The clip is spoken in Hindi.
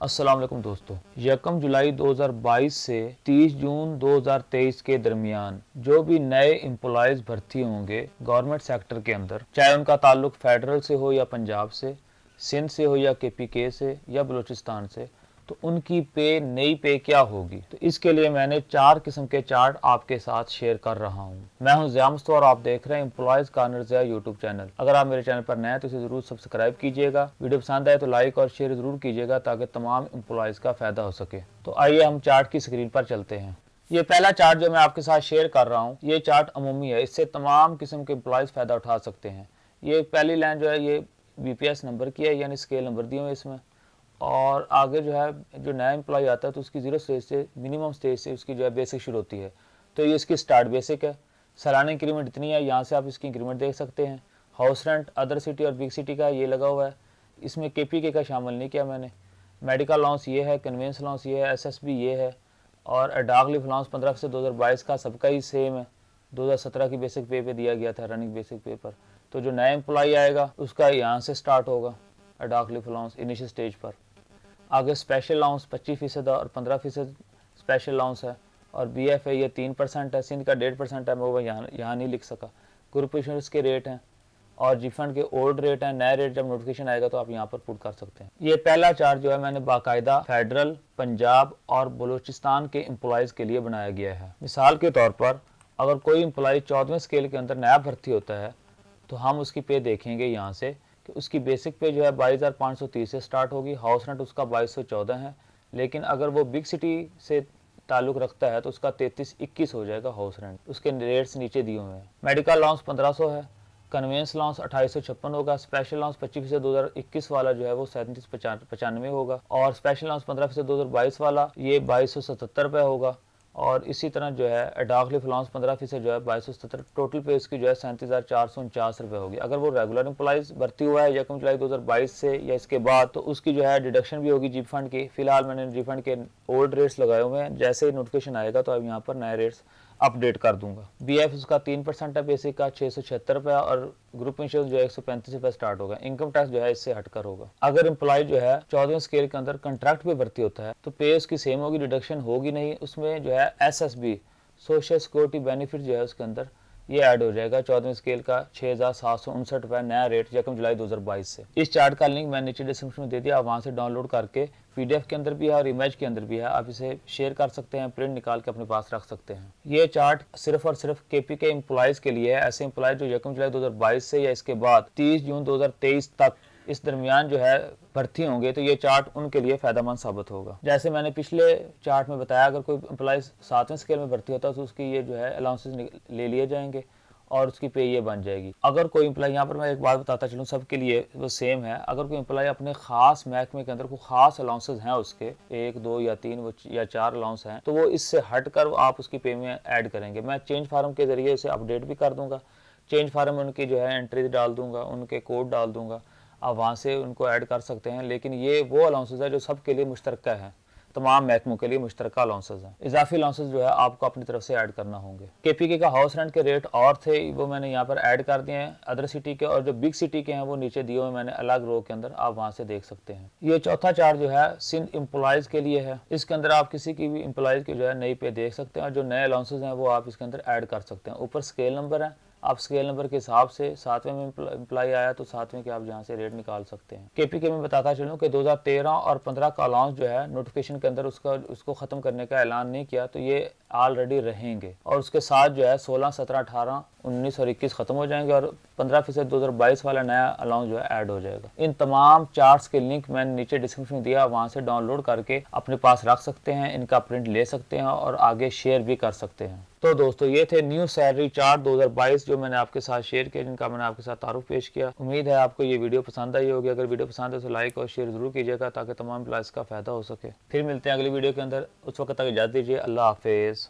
वालेकुम दोस्तों। यकम जुलाई 2022 से 30 जून 2023 के दरमियान जो भी नए एम्प्लॉयज़ भर्ती होंगे गवर्नमेंट सेक्टर के अंदर, चाहे उनका ताल्लुक फेडरल से हो या पंजाब से, सिंध से हो या के पी के से या बलूचिस्तान से तो उनकी पे, नई पे क्या होगी? तो इसके लिए मैंने चार किस्म के चार्ट आपके साथ शेयर कर रहा हूँ। मैं हूँ जिया मुस्तफ़ा और आप देख रहे हैं employees corner Jiya YouTube channel अगर आप मेरे चैनल पर नए हैं तो इसे ज़रूर सब्सक्राइब कीजिएगा। वीडियो पसंद आए तो लाइक और शेयर ज़रूर कीजिएगा ताकि तमाम एम्प्लॉयज़ का फ़ायदा हो सके। तो आइए हम चार्ट की स्क्रीन पर चलते हैं। ये पहला चार्ट जो मैं आपके साथ शेयर कर रहा हूँ, ये चार्ट अमूमी है। इससे तमाम किस्म के एम्प्लॉयज़ फ़ायदा उठा सकते हैं। ये पहली लाइन जो है, ये बी नंबर की है, यानी स्केल नंबर दिए हुए इसमें। और आगे जो है, जो नया एम्प्लॉय आता है तो उसकी ज़ीरो स्टेज से मिनिमम स्टेज से उसकी जो है बेसिक शुरू होती है। तो ये इसकी स्टार्ट बेसिक है। सालाना इंक्रीमेंट इतनी है, यहाँ से आप इसकी इंक्रीमेंट देख सकते हैं। हाउस रेंट अदर सिटी और बिग सिटी का ये लगा हुआ है। इसमें के पी के का शामिल नहीं किया मैंने। मेडिकल अलाउंस ये है कन्वेंस अलाउंस ये है एस एस बी ये है। और अडाक अलाउंस पंद्रह से दो हज़ार बाईस का सबका ही सेम है। दो हज़ार सत्रह की बेसिक पे पे दिया गया था रनिंग बेसिक पे पर। तो जो नया एम्प्लॉय आएगा, उसका यहाँ से स्टार्ट होगा अडाक अलाउंस इनिशियल स्टेज पर। आगे स्पेशल अलाउंस पच्चीस फ़ीसद और पंद्रह फ़ीसद स्पेशल अलाउंस है। और बी एफ़ है ये तीन परसेंट है, सिंध का डेढ़ परसेंट है, मैं वो यहाँ यहाँ नहीं लिख सका। ग्रुप इंश्योरेंस के रेट हैं और जी फंड के ओल्ड रेट हैं। नए रेट जब नोटिफिकेशन आएगा तो आप यहाँ पर पुट कर सकते हैं। ये पहला चार्ट जो है मैंने बाकायदा फेडरल पंजाब और बलूचिस्तान के एम्प्लॉयज़ के लिए बनाया गया है। मिसाल के तौर पर अगर कोई एम्प्लॉय चौदहवें स्केल के अंदर नया भर्ती होता है तो हम उसकी पे देखेंगे यहाँ से। उसकी बेसिक पे जो है बाईस हज़ार पाँच सौ तीस से स्टार्ट होगी। हाउस रेंट उसका बाईस सौ चौदह है, लेकिन अगर वो बिग सिटी से ताल्लुक रखता है तो उसका तैतीस इक्कीस हो जाएगा हाउस रेंट उसके रेट्स नीचे दिए हुए हैं। मेडिकल अलाउंस पंद्रह सौ है कन्वेंस अलाउंस अट्ठाईस सौ छप्पन होगा स्पेशल अलाउंस पच्चीस फ़ीसद दो हज़ार इक्कीस वाला जो है वो सैंतीस पचानवे होगा, और स्पेशल अलाउंस पंद्रह फ़ीसद दो हज़ार बाईस वाला, ये बाईस सौ सतहत्तर रुपये होगा। और इसी तरह जो है डाकली फ्लांस पंद्रह फ़ीसद जो है, बाईस सौ सत्तर टोटल पे इसकी जो है, सैंतीस हज़ार चार सौ उनचास रुपये होगी। अगर वो रेगुलर एम्प्लॉइज भर्ती हुआ है यकम जुलाई दो हज़ार बाईस से, या इसके बाद तो उसकी जो है डिडक्शन भी होगी जी फंड की। फ़िलहाल मैंने जी फंड के ओल्ड रेट्स लगाए हुए हैं। जैसे ही नोटिफिकेशन आएगा तो अब यहाँ पर नए रेट्स अपडेट कर दूँगा। बी एफ़ उसका तीन परसेंट है बेसिक का छः सौ छिहत्तर रुपये और ग्रुप इंश्योरेंस जो है एक सौ पैंतीस रुपये स्टार्ट होगा। इनकम टैक्स जो है इससे हटकर होगा। अगर एम्प्लॉय जो है चौदह स्केल के अंदर कंट्रैक्ट पे भर्ती होता है तो पे उसकी सेम होगी डिडक्शन होगी नहीं। उसमें जो है S S B social security benefit जो है उसके अंदर ये ऐड हो जाएगा चौदहवें स्केल का छह हज़ार सात सौ उनसठ रुपए नया रेट यकम जुलाई 2022 से। इस चार्ट का लिंक मैंने नीचे डिस्क्रिप्शन में दे दिया, आप वहाँ से डाउनलोड करके पीडीएफ के अंदर भी है और इमेज के अंदर भी है, आप इसे शेयर कर सकते हैं प्रिंट निकाल के अपने पास रख सकते हैं। ये चार्ट सिर्फ़ और सिर्फ़ केपी के एम्प्लॉयज़ के लिए है। ऐसे एम्प्लॉय जो यकम जुलाई दो हज़ार बाईस से या इसके बाद तीस जून दो हज़ार तेईस तक इस दरमियान जो है भर्ती होंगे तो ये चार्ट उनके लिए फ़ायदेमंद साबित होगा। जैसे मैंने पिछले चार्ट में बताया, अगर कोई एम्प्लॉय सातवें स्केल में भर्ती होता है तो उसकी ये जो है अलाउंसेस ले लिए जाएँगे और उसकी पे ये बन जाएगी। अगर कोई एम्प्लॉय यहाँ पर मैं एक बात बताता चलूँ, सबके लिए वो सेम है। अगर कोई एम्प्लॉय अपने खास महकमे के अंदर कोई खास अलाउंसेज हैं उसके, एक, दो या तीन, वो या चार अलाउंस हैं तो वो इससे हट कर आप उसकी पे में ऐड करेंगे। मैं चेंज फार्म के ज़रिए इसे अपडेट भी कर दूँगा। चेंज फार्म में उनकी जो है एंट्री डाल दूँगा, उनके कोड डाल दूँगा। आप वहाँ से उनको ऐड कर सकते हैं, लेकिन ये वो अलाउंसेज है जो सबके लिए मुश्तर है। तमाम महकमों के लिए मुश्तर अलाउंसेज हैं। इजाफी अलाउंसेज जो है, आपको अपनी तरफ़ से ऐड करना होंगे। के पी के का हाउस रेंट के रेट और थे, वो मैंने यहाँ पर ऐड कर दिए हैं। अदर सिटी के और जो बिग सिटी के हैं, वो नीचे दिए हुए मैंने अलग रो के अंदर, आप वहाँ से देख सकते हैं। ये चौथा चार्ट जो है सिंध एम्प्लॉयज़ के लिए है। इसके अंदर आप किसी की भी एम्प्लॉयज़ की जो है, नई पे देख सकते हैं और जो नए अलाउंसेज हैं, वो आप इसके अंदर ऐड कर सकते हैं। ऊपर स्केल नंबर है आप स्केल नंबर के हिसाब से सातवें में इम्प्लाई आया तो सातवें के आप जहाँ से रेट निकाल सकते हैं। केपीके में बताता चलूँ कि 2013 और 15 का अलाउंस जो है नोटिफिकेशन के अंदर उसका उसको ख़त्म करने का ऐलान नहीं किया तो ये ऑलरेडी रहेंगे। और उसके साथ जो है 16, 17, 18, 19 और 21 ख़त्म हो जाएँगे और 15 फ़ीसद दो वाला नया अलाउंस जो है ऐड हो जाएगा। इन तमाम चार्ट्स के लिंक मैंने नीचे डिस्क्रिप्शन में दिया वहाँ से डाउनलोड करके अपने पास रख सकते हैं इनका प्रिंट ले सकते हैं और आगे शेयर भी कर सकते हैं। तो दोस्तों, ये थे न्यू सैलरी चार्ट 2022 जो मैंने आपके साथ शेयर किया, जिनका मैंने आपके साथ तारुफ पेश किया। उम्मीद है आपको ये वीडियो पसंद आई होगी। अगर वीडियो पसंद है तो लाइक और शेयर ज़रूर कीजिएगा, ताकि तमाम प्लाइस का फ़ायदा हो सके। फिर मिलते हैं अगली वीडियो के अंदर। उस वक्त तक इजाज़त दीजिए। अल्लाह हाफिज़।